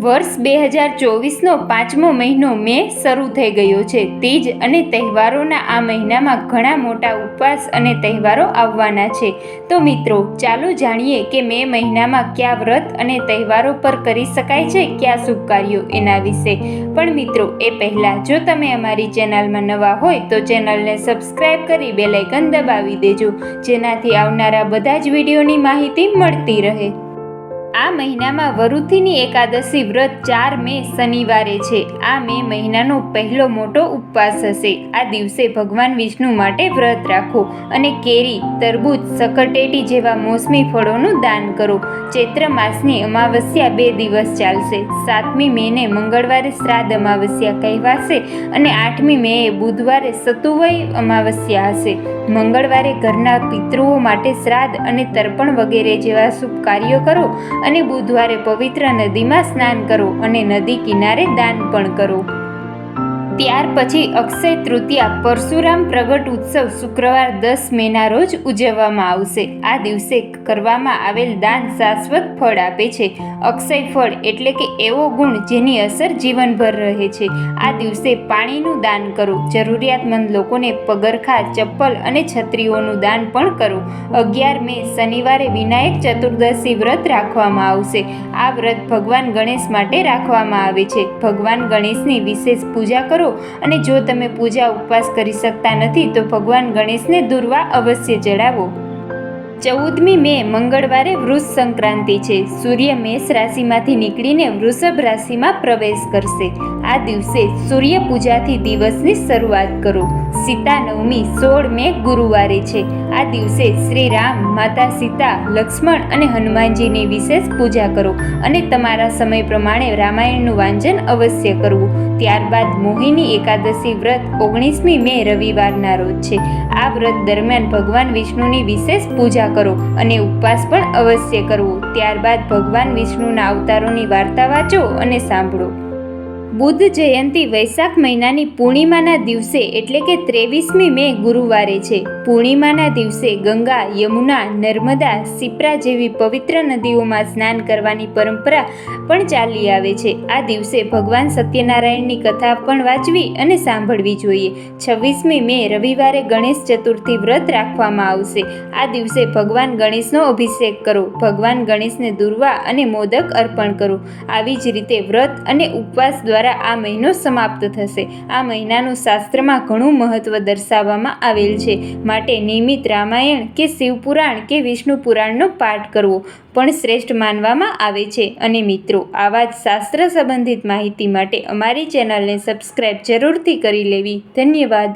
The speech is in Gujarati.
વર્ષ બે હજાર ચોવીસનો પાંચમો મહિનો મે શરૂ થઈ ગયો છે. તીજ અને તહેવારોના આ મહિનામાં ઘણા મોટા ઉપવાસ અને તહેવારો આવવાના છે. તો મિત્રો, ચાલો જાણીએ કે મે મહિનામાં કયા વ્રત અને તહેવારો પર કરી શકાય છે, કયા શુભ કાર્યો એના વિશે. પણ મિત્રો, એ પહેલાં જો તમે અમારી ચેનલમાં નવા હોય, તો ચેનલને સબસ્ક્રાઈબ કરી બેલાઇકન દબાવી દેજો. જેનાથી આવનારા બધા જ વિડીયોની માહિતી મળતી રહે. આ મહિનામાં વરુથીની એકાદશી વ્રત ચાર મે શનિવારે છે. આ મે મહિનાનો પહેલો મોટો ઉપવાસ હશે. આ દિવસે ભગવાન વિષ્ણુ માટે વ્રત રાખો અને કેરી, તરબૂચ, સકરટેટી જેવા મોસમી ફળોનું દાન કરો. ચૈત્ર માસની અમાવસ્યા બે દિવસ ચાલશે. સાતમી મેને મંગળવારે શ્રાદ્ધ અમાવસ્યા કહેવાશે અને આઠમી મેએ બુધવારે સતુવય અમાવસ્યા હશે. મંગળવારે ઘરના પિતૃઓ માટે શ્રાદ્ધ અને તર્પણ વગેરે જેવા શુભ કાર્યો કરો અને બુધવારે પવિત્ર નદીમાં સ્નાન કરો અને નદી કિનારે દાન પણ કરો. ત્યાર પછી અક્ષય તૃતીયા પરશુરામ પ્રગટ ઉત્સવ શુક્રવાર દસ મેના રોજ ઉજવવામાં આવશે. આ દિવસે કરવામાં આવેલ દાન શાશ્વત ફળ આપે છે. અક્ષય ફળ એટલે કે એવો ગુણ જેની અસર જીવનભર રહે છે. આ દિવસે પાણીનું દાન કરો. જરૂરિયાતમંદ લોકોને પગરખા, ચપ્પલ અને છત્રીઓનું દાન પણ કરો. અગિયાર મે શનિવારે વિનાયક ચતુર્દશી વ્રત રાખવામાં આવશે. આ વ્રત ભગવાન ગણેશ માટે રાખવામાં આવે છે. ભગવાન ગણેશની વિશેષ પૂજા કરો. અને જો તમે પૂજા ઉપવાસ કરી શકતા નથી, તો ભગવાન ગણેશને દુર્વા અવશ્ય ચડાવો ચૌદમી મે, મંગળવારે વૃષ સંક્રાંતિ છે. સૂર્ય મેષ રાશિમાંથી નીકળીને વૃષભ રાશિમાં પ્રવેશ કરશે. આ દિવસે સૂર્ય પૂજાથી દિવસની શરૂઆત કરો. સીતા નવમી સોળ મે ગુરુવારે છે. આ દિવસે શ્રી રામ માતા સીતા, લક્ષ્મણ અને હનુમાનજીની વિશેષ પૂજા કરો અને તમારા સમય પ્રમાણે રામાયણનું વાંચન અવશ્ય કરવું. ત્યારબાદ મોહિની એકાદશી વ્રત ઓગણીસમી મે રવિવારના રોજ છે. આ વ્રત દરમિયાન ભગવાન વિષ્ણુની વિશેષ પૂજા કરો અને ઉપવાસ પણ અવશ્ય કરવો. ત્યારબાદ ભગવાન વિષ્ણુના અવતારોની વાર્તા વાંચો અને સાંભળો. બુદ્ધ જયંતિ વૈશાખ મહિનાની પૂર્ણિમાના દિવસે એટલે કે ત્રેવીસમી મે ગુરુવારે છે. પૂર્ણિમાના દિવસે ગંગા, યમુના, નર્મદા સિપ્રા જેવી પવિત્ર નદીઓમાં સ્નાન કરવાની પરંપરા પણ ચાલી આવે છે. આ દિવસે ભગવાન સત્યનારાયણની કથા પણ વાંચવી અને સાંભળવી જોઈએ. છવ્વીસમી મે રવિવારે ગણેશ ચતુર્થી વ્રત રાખવામાં આવશે. આ દિવસે ભગવાન ગણેશનો અભિષેક કરો. ભગવાન ગણેશને દુર્વા અને મોદક અર્પણ કરો. આવી જ રીતે વ્રત અને ઉપવાસ દ્વારા આ મહિનો સમાપ્ત થશે. આ મહિનાનું શાસ્ત્રમાં ઘણું મહત્વ દર્શાવવામાં આવેલ છે. માટે નિયમિત રામાયણ કે શિવપુરાણ કે વિષ્ણુ પુરાણનો પાઠ કરવો પણ શ્રેષ્ઠ માનવામાં આવે છે. અને મિત્રો, આવા જ શાસ્ત્ર સંબંધિત માહિતી માટે અમારી ચેનલને સબસ્ક્રાઈબ જરૂરથી કરી લેવી. ધન્યવાદ.